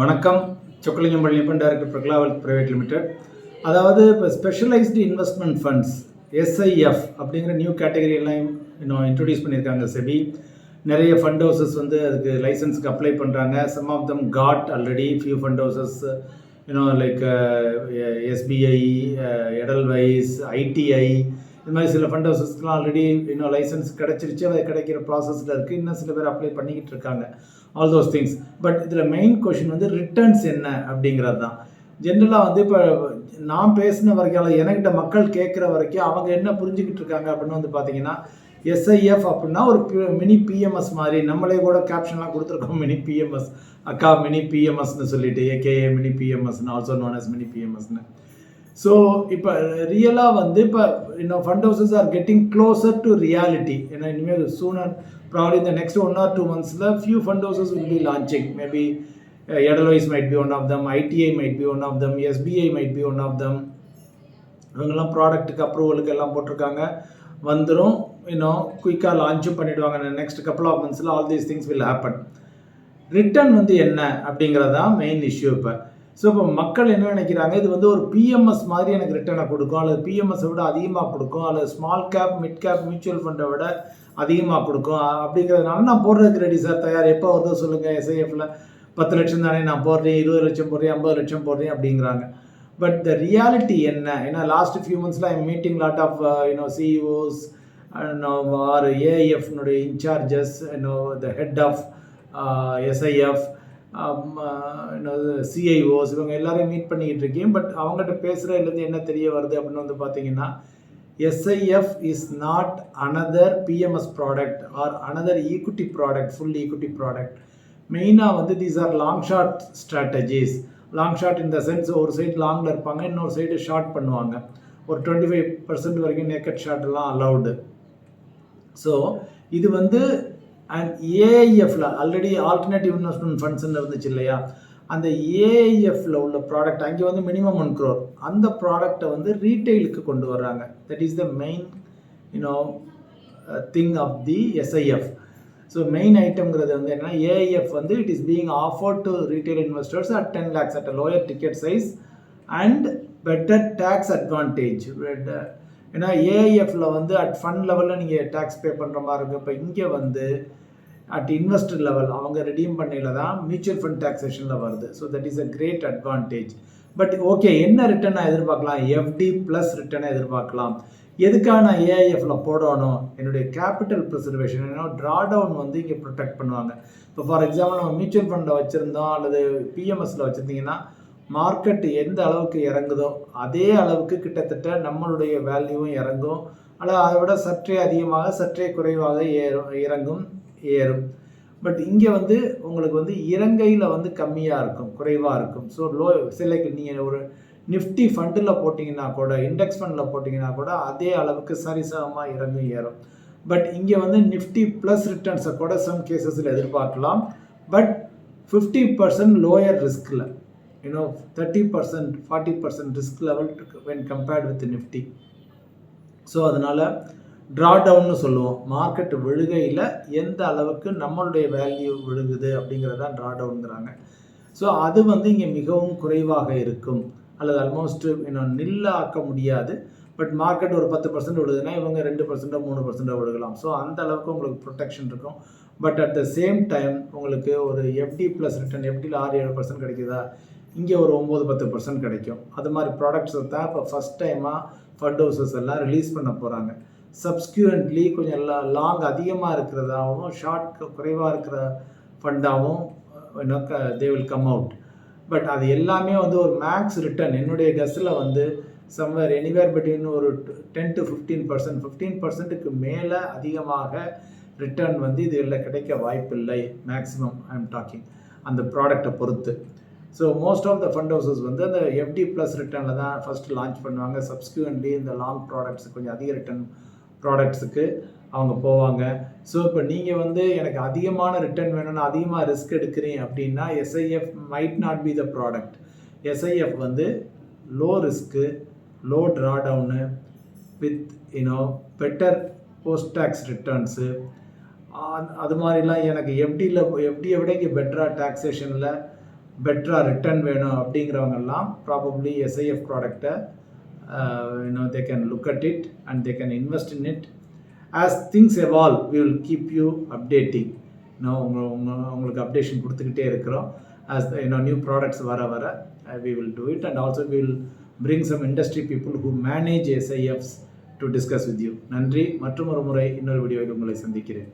வணக்கம். Chockalingam Pallippan director Prakala wealth private limited. அதாவது இப்போ ஸ்பெஷலைஸ்டு இன்வெஸ்ட்மெண்ட் ஃபண்ட்ஸ் எஸ்ஐஎஃப் அப்படிங்கிற நியூ கேட்டகரி எல்லாம் இன்னும் இன்ட்ரடியூஸ் பண்ணியிருக்காங்க செபி. நிறைய ஃபண்ட் ஹவுசஸ் வந்து அதுக்கு லைசன்ஸுக்கு அப்ளை பண்ணுறாங்க some of them got already few fund houses you know like SBI Edelweiss ITI இது மாதிரி சில ஃபண்ட் ஹவுசஸ்க்குலாம் ஆல்ரெடி இன்னும் லைசன்ஸ் கிடச்சிருச்சு. அது கிடைக்கிற ப்ராசஸில் இருக்குது இன்னும் சில பேர் அப்ளை பண்ணிக்கிட்டு இருக்காங்க. ஆல் தோஸ் திங்ஸ் பட் இதில் மெயின் கொஷின் வந்து ரிட்டர்ன்ஸ் என்ன அப்படிங்கிறது தான் ஜென்ரலாக வந்து இப்போ நான் பேசின வரைக்கும் எனக்கிட்ட என்கிட்ட மக்கள் கேட்குற வரைக்கும் அவங்க என்ன புரிஞ்சுக்கிட்டு இருக்காங்க அப்படின்னு வந்து பார்த்தீங்கன்னா எஸ்ஐஎஃப் அப்படின்னா ஒரு மினி பிஎம்எஸ் மாதிரி. நம்மளே கூட கேப்ஷன்லாம் கொடுத்துருக்கோம். மினி பிஎம்எஸ் அக்கா மினி பிஎம்எஸ்ன்னு சொல்லிட்டு ஏகேஏ மினி பிஎம்எஸ்னு ஆல்சோ நோன் அஸ் மினி பிஎம்எஸ்னு ஸோ இப்போ ரியலாக வந்து இப்போ இன்னும் fund houses are getting closer to reality ஏன்னா இனிமேல் சூனர் ப்ராப்ளி இந்த next one or two மந்த்ஸில் few fund houses will be launching maybe Edelweiss might be one of them ITI might be one of them SBI might be one of them இவங்கெல்லாம் ப்ராடக்ட்டுக்கு அப்ரூவலுக்கு எல்லாம் போட்டிருக்காங்க. வந்துடும் இன்னும் குயிக்காக லான்ச்சும் பண்ணிவிடுவாங்க next couple of மந்த்ஸில் all these things will happen return வந்து என்ன அப்படிங்கிறது தான் மெயின் இஷ்யூ இப்போ. ஸோ இப்போ மக்கள் என்ன நினைக்கிறாங்க? இது வந்து ஒரு பிஎம்எஸ் மாதிரி எனக்கு ரிட்டர்னை கொடுக்கும். அல்லது பிஎம்எஸை விட அதிகமாக கொடுக்கும். அல்லது small cap mid cap mutual ஃபண்டை விட அதிகமாக கொடுக்கும். அப்படிங்கிறதுனால நான் போடுறதுக்கு ரெடி சார் தயார். எப்போ வருதோ சொல்லுங்கள் எஸ்ஐஎஃப்ல பத்து லட்சம் தானே நான் போடுறேன். இருபது லட்சம் போடுறேன். ஐம்பது லட்சம் போடுறேன் அப்படிங்கிறாங்க. பட் த ரியாலிட்டி என்ன? ஏன்னா last few மந்த்ஸில் I meeting lot of you know CEOs or ஏஐஎஃப்னுடைய incharges you know the head of SIF CIOs இவங்க எல்லாரையும் மீட் பண்ணிக்கிட்டு இருக்கேன். பட் அவங்ககிட்ட பேசுகிறதுலேருந்து என்ன தெரிய வருது அப்படின்னு வந்து பார்த்தீங்கன்னா SIF is not another PMS product or another equity product full equity product மெயினாக வந்து these are long short strategies long short இந்த சென்ஸ் ஒரு சைடு லாங்கில் இருப்பாங்க இன்னொரு சைடு ஷார்ட் பண்ணுவாங்க. ஒரு டுவெண்ட்டி ஃபைவ் பர்சன்ட் வரைக்கும் நேக்கட் ஷார்ட்லாம் அலௌடு ஸோ இது வந்து அண்ட் ஏஐஎஃப்ல ஆல்ரெடி ஆல்டர்னேட்டிவ் இன்வெஸ்ட்மெண்ட் ஃபண்ட்ஸ்ன்னு இருந்துச்சு இல்லையா? அந்த ஏஐஎஃப்ல உள்ள ப்ராடக்ட் அங்கே வந்து மினிமம் ஒன் க்ரோர் அந்த ப்ராடக்டை வந்து ரீட்டைலுக்கு கொண்டு வர்றாங்க. That is the main you know thing of the SIF so main ஐட்டம்ங்கிறது வந்து என்னன்னா ஏஐஎஃப் வந்து it is being offered to retail investors at ten lakhs at lower ticket size and better tax advantage ஏன்னா ஏஐஎஃப்ல வந்து at fund லெவலில் நீங்கள் tax பே பண்ணுற மாதிரி இருக்குது இப்போ இங்கே வந்து அட் இன்வெஸ்டர் லெவல் அவங்க ரிடீம் பண்ணையில் தான் மியூச்சுவல் ஃபண்ட் டேக்ஸேஷனில் வருது. So that is a great advantage but okay என்ன ரிட்டர்னை எதிர்பார்க்கலாம்? எஃப்டி ப்ளஸ் ரிட்டர்னை எதிர்பார்க்கலாம். எதுக்காக நான் ஏஐஎஃப்ல போடணும்? என்னுடைய கேபிட்டல் ப்ரிசர்வேஷன் ஏன்னா ட்ரா டவுன் வந்து இங்கே ப்ரொடெக்ட் பண்ணுவாங்க. இப்போ ஃபார் எக்ஸாம்பிள் நம்ம மியூச்சுவல் ஃபண்டில் வச்சுருந்தோம் அல்லது பிஎம்எஸ்ல வச்சுருந்தீங்கன்னா மார்க்கெட் எந்த அளவுக்கு இறங்குதோ அதே அளவுக்கு கிட்டத்தட்ட நம்மளுடைய வேல்யூவும் இறங்கும். ஆனால் அதை விட சற்றே அதிகமாக சற்றே குறைவாக ஏறும் இறங்கும் ஏறும். பட் இங்கே வந்து உங்களுக்கு வந்து இறங்கையில் வந்து கம்மியாக இருக்கும் குறைவாக இருக்கும். ஸோ லோ சிலைக்கு நீங்கள் ஒரு நிஃப்டி ஃபண்டில் போட்டிங்கன்னா கூட இண்டெக்ஸ் ஃபண்டில் போட்டிங்கன்னா கூட அதே அளவுக்கு சரிசமமாக இறங்கும் ஏறும். பட் இங்கே வந்து நிஃப்டி ப்ளஸ் ரிட்டர்ன்ஸை கூட சம் கேசஸில் எதிர்பார்க்கலாம். பட் ஃபிஃப்டி பர்சன்ட் லோயர் ரிஸ்கில் you know thirty percent forty percent risk level when compared with Nifty so அதனால் ட்ரா டவுன்னு சொல்லுவோம். மார்க்கெட் விழுகையில் எந்த அளவுக்கு நம்மளுடைய வேல்யூ விழுகுது அப்படிங்கிறதான் ட்ரா டவுனுங்கிறாங்க ஸோ அது வந்து இங்கே மிகவும் குறைவாக இருக்கும். அல்லது ஆல்மோஸ்ட் இன்னும் நில்ல ஆக்க முடியாது. பட் மார்க்கெட் ஒரு பத்து பர்சன்ட் விழுதுன்னா இவங்க ரெண்டு பர்சன்டோ மூணு பர்சன்டோ விழுகலாம். ஸோ அந்த அளவுக்கு உங்களுக்கு ப்ரொடெக்ஷன் இருக்கும். But at the same time உங்களுக்கு ஒரு எஃப்டி ப்ளஸ் ரிட்டர்ன் எஃப்டியில் ஆறு ஏழு பர்சன்ட் கிடைக்குதா? இங்கே ஒரு ஒம்பது பத்து பர்சன்ட் கிடைக்கும். அது மாதிரி ப்ராடக்ட்ஸை தான் இப்போ ஃபஸ்ட் டைமாக ஃபண்ட் ஹவுசஸ் எல்லாம் ரிலீஸ் பண்ண போகிறாங்க சப்ஸ்கியூரண்ட்லி கொஞ்சம் எல்லாம் லாங் அதிகமாக இருக்கிறதாகவும் ஷார்ட் குறைவாக இருக்கிற ஃபண்டாகவும் they will come out but அது எல்லாமே வந்து ஒரு மேக்ஸ் ரிட்டர்ன் என்னுடைய கஸில் வந்து சம்வேர் எனிவேர் பிட்வீன் ஒரு ten to fifteen percent fifteen பர்சன்ட்டுக்கு மேலே அதிகமாக ரிட்டர்ன் வந்து இதில் கிடைக்க வாய்ப்பில்லை. மேக்ஸிமம் ஐ எம் டாக்கிங் அந்த ப்ராடக்டை பொறுத்து. So most of the fund houses வந்து அந்த எஃப்டி ப்ளஸ் ரிட்டர்னில் தான் ஃபஸ்ட்டு லான்ச் பண்ணுவாங்க. சப்ஸ்கியூன்ட்லி இந்த லாங் ப்ராடக்ட்ஸ் கொஞ்சம் அதிக ரிட்டர்ன் ப்ராடக்ட்ஸுக்கு அவங்க போவாங்க. ஸோ இப்போ நீங்கள் வந்து எனக்கு அதிகமான ரிட்டர்ன் வேணும்னு அதிகமாக ரிஸ்க் எடுக்கிறீங்க அப்படின்னா SIF might not be the product SIF வந்து low risk low draw down with you know better post tax returns அது மாதிரிலாம் எனக்கு எஃப்டியில் எஃப்டியை விட இங்கே பெட்டராக டேக்ஸேஷனில் பெட்டராக ரிட்டர்ன் வேணும் அப்படிங்கிறவங்கெல்லாம் ப்ராபப்ளி எஸ்ஐஎஃப் ப்ராடக்டை you know they can look at it and they can invest in it as things evolve we will keep you updating இன்னும் உங்கள் உங்கள் உங்களுக்கு அப்டேஷன் கொடுத்துக்கிட்டே இருக்கிறோம். ஆஸ் யூனோ நியூ ப்ராடக்ட்ஸ் வர வர we will do it and also will bring some industry people who manage SIFs to discuss with you நன்றி. மற்றும் ஒரு முறை இன்னொரு வீடியோவில் உங்களை சந்திக்கிறேன்.